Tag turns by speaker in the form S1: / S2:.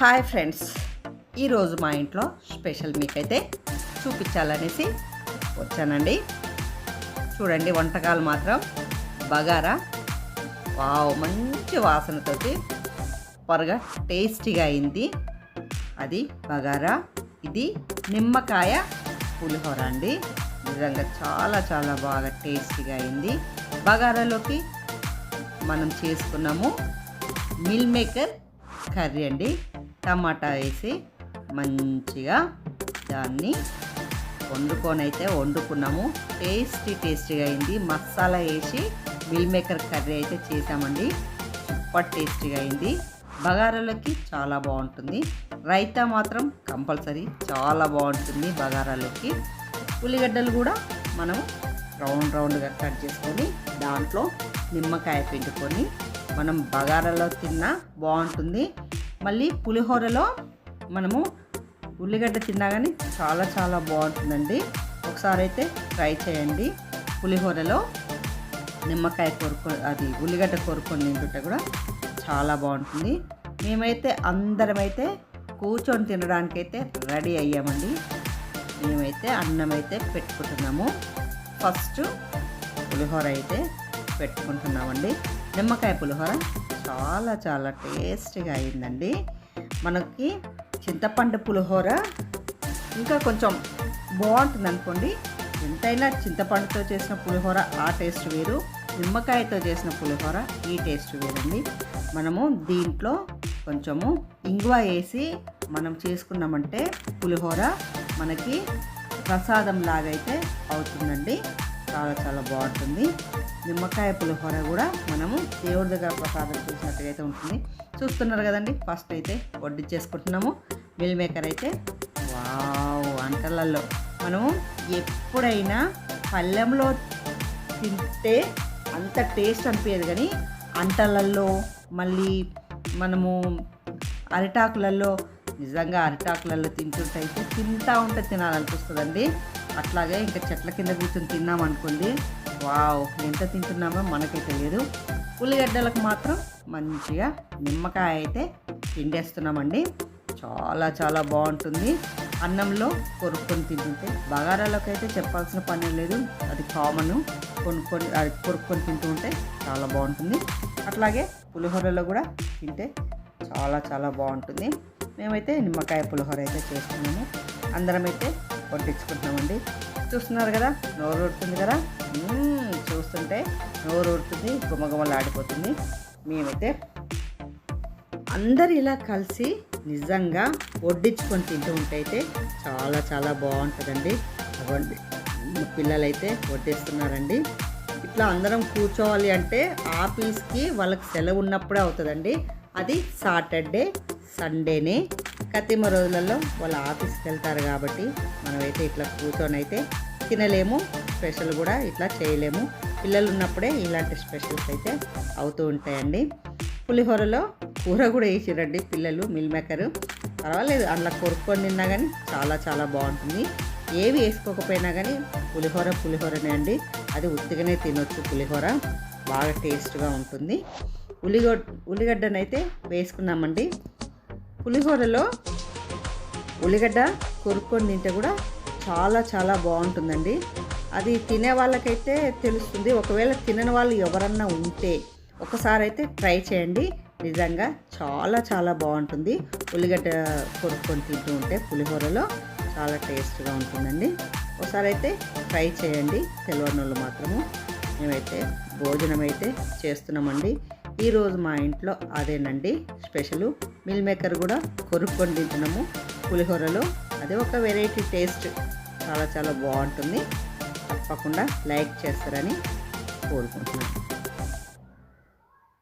S1: Hi friends. ఈరోజు మా ఇంట్లో స్పెషల్ మీకైతే చూపించాలనేసి వచ్చానండి. చూడండి వంటకాలు మాత్రం బగారా వావ్ మంచి వాసనతోటి త్వరగా టేస్టీగా అయింది. అది బగారా ఇది నిమ్మకాయ పులిహోర అండి. నిజంగా చాలా చాలా బాగా టేస్టీగా అయింది. బగారాలోకి మనం చేసుకున్నాము మిల్ మేకర్ కర్రీ అండి. టమాటా వేసి మంచిగా దాన్ని వండుకొని అయితే వండుకున్నాము. టేస్టీ టేస్టీగా అయింది. మసాలా వేసి మిల్ మేకర్ కర్రీ అయితే చేసామండి సూపర్ టేస్టీగా అయింది. బగారాలోకి చాలా బాగుంటుంది. రైతా మాత్రం కంపల్సరీ చాలా బాగుంటుంది బగారాలోకి. ఉల్లిగడ్డలు కూడా మనం రౌండ్ రౌండ్గా కట్ చేసుకొని దాంట్లో నిమ్మకాయ పిండుకొని మనం బగారాలో తిన్నా బాగుంటుంది. మళ్ళీ పులిహోరలో మనము ఉల్లిగడ్డ తిన్నా కానీ చాలా చాలా బాగుంటుందండి. ఒకసారి అయితే ట్రై చేయండి. పులిహోరలో నిమ్మకాయ కొరుకు అది ఉల్లిగడ్డ కోరుకొని తింటుంటే కూడా చాలా బాగుంటుంది. మేమైతే అందరమైతే కూర్చొని తినడానికైతే రెడీ అయ్యామండి. మేమైతే అన్నం అయితే పెట్టుకుంటున్నాము. ఫస్ట్ పులిహోర అయితే పెట్టుకుంటున్నామండి. నిమ్మకాయ పులిహోర చాలా చాలా టేస్టీగా అయిందండి. మనకి చింతపండు పులిహోర ఇంకా కొంచెం బాగుంటుంది అనుకోండి ఎంతైనా చింతపండుతో చేసిన పులిహోర ఆ టేస్ట్ వేరు. నిమ్మకాయతో చేసిన పులిహోర ఈ టేస్ట్ వేరండి. మనము దీంట్లో కొంచెము ఇంగువ వేసి మనం చేసుకున్నామంటే పులిహోర మనకి ప్రసాదం లాగైతే అవుతుందండి. చాలా చాలా బాగుంటుంది. నిమ్మకాయ పులిహోర కూడా మనము దేవుడి దగ్గర ప్రసాదం చేసినట్టుగా అయితే ఉంటుంది. చూస్తున్నారు కదండి ఫస్ట్ అయితే వడ్డించేసుకుంటున్నాము మిల్ మేకర్ అయితే వావ్ వంటలలో మనము ఎప్పుడైనా పళ్ళెంలో తింటే అంత టేస్ట్ అనిపించదు కానీ అంటలల్లో మళ్ళీ మనము అరిటాకులలో నిజంగా అరిటాకులలో తింటుంటే అయితే తింటా ఉంటే తినాలనిపిస్తుందండి. అట్లాగే ఇంకా చెట్ల కింద కూర్చొని తిన్నాం అనుకోండి వావ్ ఎంత తింటున్నామో మనకే తెలియదు. ఉల్లిగడ్డలకు మాత్రం మంచిగా నిమ్మకాయ అయితే పిండేస్తున్నామండి. చాలా చాలా బాగుంటుంది. అన్నంలో కొరుక్కొని తింటుంటే బగారాలోకి అయితే చెప్పాల్సిన పని లేదు. అది కామన్. కొనుక్కొని అది కొరుక్కొని తింటూ ఉంటే చాలా బాగుంటుంది. అట్లాగే పులిహోరలో కూడా తింటే చాలా చాలా బాగుంటుంది. మేమైతే నిమ్మకాయ పులిహోర అయితే చేసుకున్నాము. అందరం అయితే వడ్డించుకుంటున్నామండి. చూస్తున్నారు కదా? నోరు ఊరుతుంది కదా? చూస్తుంటే నోరు ఊరుతుంది గుమగుమలు ఆడిపోతుంది. మేమైతే అందరు ఇలా కలిసి నిజంగా వడ్డించుకొని తింటూ ఉంటే అయితే చాలా చాలా బాగుంటుందండి. అవ్వండి పిల్లలైతే వడ్డిస్తున్నారండి. ఇట్లా అందరం కూర్చోవాలి అంటే ఆఫీస్కి వాళ్ళకి సెలవు ఉన్నప్పుడే అవుతుందండి. అది సాటర్డే సండేనే కత్తిమ రోజులలో వాళ్ళ ఆఫీస్కి వెళ్తారు కాబట్టి మనమైతే ఇట్లా కూర్చొని అయితే తినలేము స్పెషల్ కూడా ఇట్లా చేయలేము. పిల్లలు ఉన్నప్పుడే ఇలాంటి స్పెషల్స్ అయితే అవుతూ ఉంటాయండి. పులిహోరలో కూర కూడా వేసిరండి పిల్లలు మిల్ మేకర్. పర్వాలేదు అందులో కొరుక్కొని తిన్నా కానీ చాలా చాలా బాగుంటుంది. ఏవి వేసుకోకపోయినా కానీ పులిహోర పులిహోరనే అండి. అది ఉత్తిగానే తినొచ్చు పులిహోర. బాగా టేస్ట్గా ఉంటుంది. ఉల్లిగడ్డ ఉల్లిగడ్డనైతే వేసుకున్నామండి. పులిహోరలో ఉల్లిగడ్డ కొరుక్కొని తింటే కూడా చాలా చాలా బాగుంటుందండి. అది తినే వాళ్ళకైతే తెలుస్తుంది. ఒకవేళ తినని వాళ్ళు ఎవరన్నా ఉంటే ఒకసారి అయితే ట్రై చేయండి. నిజంగా చాలా చాలా బాగుంటుంది. ఉల్లిగడ్డ కొరుక్కొని తింటూ ఉంటే పులిహోరలో చాలా టేస్ట్గా ఉంటుందండి. ఒకసారి అయితే ట్రై చేయండి. తెలియని వాళ్ళు మాత్రము మేమైతే భోజనం అయితే చేస్తున్నామండి. ఈరోజు మా ఇంట్లో అదేనండి స్పెషల్. మిల్ మేకర్ కూడా కొరుక్కొని తింటున్నాము. పులిహోరలో. అదే ఒక వెరైటీ టేస్ట్. చాలా చాలా బాగుంటుంది. తప్పకుండా లైక్ చేస్తారని కోరుకుంటున్నాను.